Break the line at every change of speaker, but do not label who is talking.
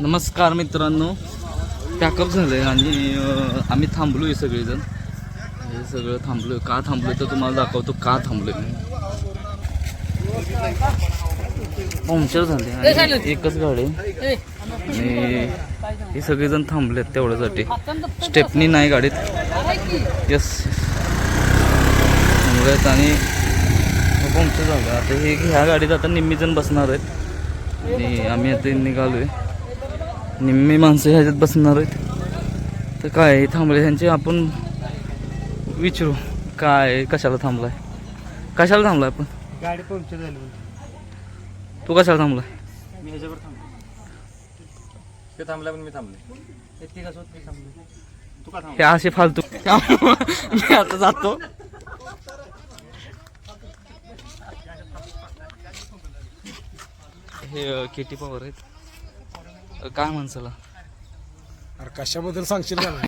नमस्कार मित्रांनो. पॅकअप झालं आहे आणि आम्ही थांबलो आहे सगळेजण. हे सगळं थांबलो का थांबलो तर तुम्हाला दाखवतो का थांबलो आहे पंक्चर झाले आणि एकच गाडी. आहे. आणि हे सगळेजण आहेत तेवढ्यासाठी. स्टेपनी नाही गाडीत. यस थांबलेत आणि पंक्चर झालं आता हे ह्या गाडीत आता निम्मीजण बसणार आहेत. आणि आम्ही आता निघालो आहे निम्मी माणसं ह्याच्यात बसणार आहेत. तर काय आहे, थांबले ह्यांचे? आपण विचारू काय कशाला थांबलाय? कशाला थांबलाय आपण?
गाडी पंक्चर झाली
तू कशाला थांबलाय?
मी ह्याच्यावर थांबलो. ते थांबला पण मी थांबले. ते तिघासोबत मी थांबलो. तू का
हे असे फालतू. मी आता जातो. हे केटी पवार आहेत. काय माणसाला
अरे कशाबद्दल सांगशील का?